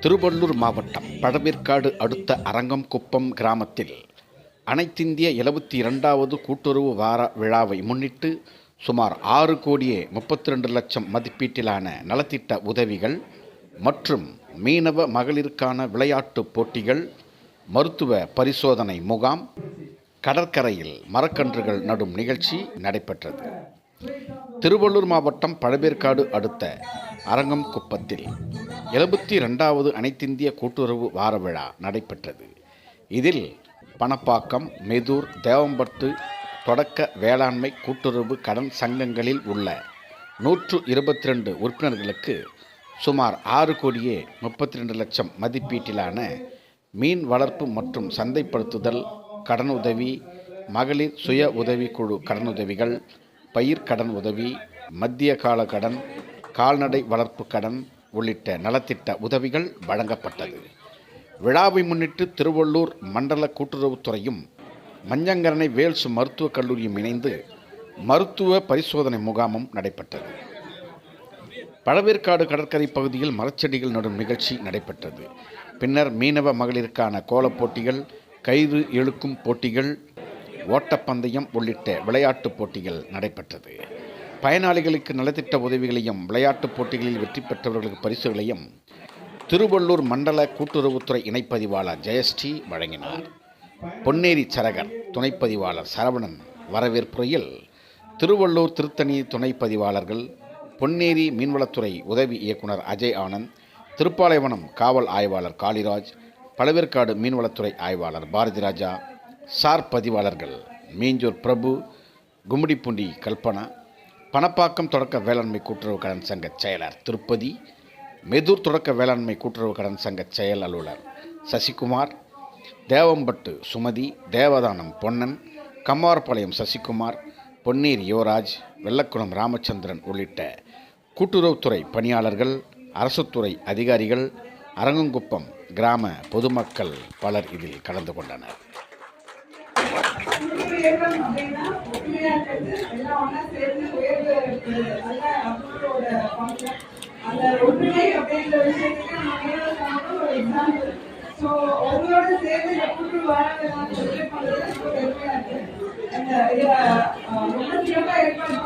திருவள்ளூர் மாவட்டம் பழவேற்காடு அடுத்த அரங்கம்குப்பம் கிராமத்தில் அனைத்திந்திய எழுபத்தி இரண்டாவது கூட்டுறவு வார விழாவை முன்னிட்டு சுமார் ஆறு கோடியே முப்பத்தி ரெண்டு லட்சம் மதிப்பீட்டிலான நலத்திட்ட உதவிகள் மற்றும் மீனவ மகளிருக்கான விளையாட்டு போட்டிகள் மருத்துவ பரிசோதனை முகாம் கடற்கரையில் மரக்கன்றுகள் நடும் நிகழ்ச்சி நடைபெற்றது. திருவள்ளூர் மாவட்டம் பழவேற்காடு அடுத்த அரங்கம் குப்பத்தில். எழுபத்தி ரெண்டாவது அனைத்திந்திய கூட்டுறவு வார விழா நடைபெற்றது. இதில் பணப்பாக்கம் மெதூர் தேவம்பட்டு தொடக்க வேளாண்மை கூட்டுறவு கடன் சங்கங்களில் உள்ள நூற்று இருபத்தி ரெண்டு உறுப்பினர்களுக்கு சுமார் ஆறு கோடியே முப்பத்தி ரெண்டு லட்சம் மதிப்பீட்டிலான மீன் வளர்ப்பு மற்றும் சந்தைப்படுத்துதல் கடனுதவி மகளிர் சுய உதவிக்குழு கடனுதவிகள் பயிர் கடன் உதவி மத்திய கால கடன் கால்நடை வளர்ப்பு கடன் உள்ளிட்ட நலத்திட்ட உதவிகள் வழங்கப்பட்டது. விழாவை முன்னிட்டு திருவள்ளூர் மண்டல கூட்டுறவுத்துறையும் மஞ்சங்கரணை வேல்ஸ் மருத்துவக் கல்லூரியும் இணைந்து மருத்துவ பரிசோதனை முகாமும் நடைபெற்றது. பழவேற்காடு கடற்கரை பகுதியில் மரச்செடிகள் நடும் நிகழ்ச்சி நடைபெற்றது. பின்னர் மீனவ மகளிருக்கான கோலப் போட்டிகள் கயிறு இழுக்கும் போட்டிகள் ஓட்டப்பந்தயம் உள்ளிட்ட விளையாட்டுப் போட்டிகள் நடைபெற்றது. பயனாளிகளுக்கு நலத்திட்ட உதவிகளையும் விளையாட்டுப் போட்டிகளில் வெற்றி பெற்றவர்களுக்கு பரிசுகளையும் திருவள்ளூர் மண்டல கூட்டுறவுத்துறை இணைப்பதிவாளர் ஜெயஸ்ரீ வழங்கினார். பொன்னேரி சரகர் துணைப்பதிவாளர் சரவணன் வரவேற்புரையில் திருவள்ளூர் திருத்தணி துணைப்பதிவாளர்கள் பொன்னேரி மீன்வளத்துறை உதவி இயக்குனர் அஜய் ஆனந்த் திருப்பாலைவனம் காவல் ஆய்வாளர் காளிராஜ் பழவேற்காடு மீன்வளத்துறை ஆய்வாளர் பாரதிராஜா சார் பதிவாளர்கள் மீஞ்சூர் பிரபு கும்மிடிப்பூண்டி கல்பனா பணப்பாக்கம் தொடக்க வேளாண்மை கூட்டுறவு கடன் சங்க செயலர் திருப்பதி மெதூர் தொடக்க வேளாண்மை கூட்டுறவு கடன் சங்க செயல் அலுவலர் சசிகுமார் தேவம்பட்டு சுமதி தேவதானம் பொன்னன் கம்மாரப்பாளையம் சசிகுமார் பொன்னீர் யுவராஜ் வெள்ளக்குளம் ராமச்சந்திரன் உள்ளிட்ட கூட்டுறவுத்துறை பணியாளர்கள் அரசுத்துறை அதிகாரிகள் அரங்கங்குப்பம் கிராம பொதுமக்கள் பலர் இதில் கலந்து கொண்டனர். ஒற்றுமையா இருக்கிறது எல்லாம் ஒண்ணா சேர்ந்து உயர்வு நல்ல அவங்களோட function. அந்த ஒற்றுமை அப்படின்ற விஷயத்துக்கு நம்ம ஒரு எக்ஸாம்பிள் ஸோ உங்களோட சேர்ந்து இந்த கூட்டு வாழ்க்கை செலிப்ரேட் பண்றது ரொம்ப பெருமையா இருக்கு. அந்த ரொம்ப ஏற்பாடு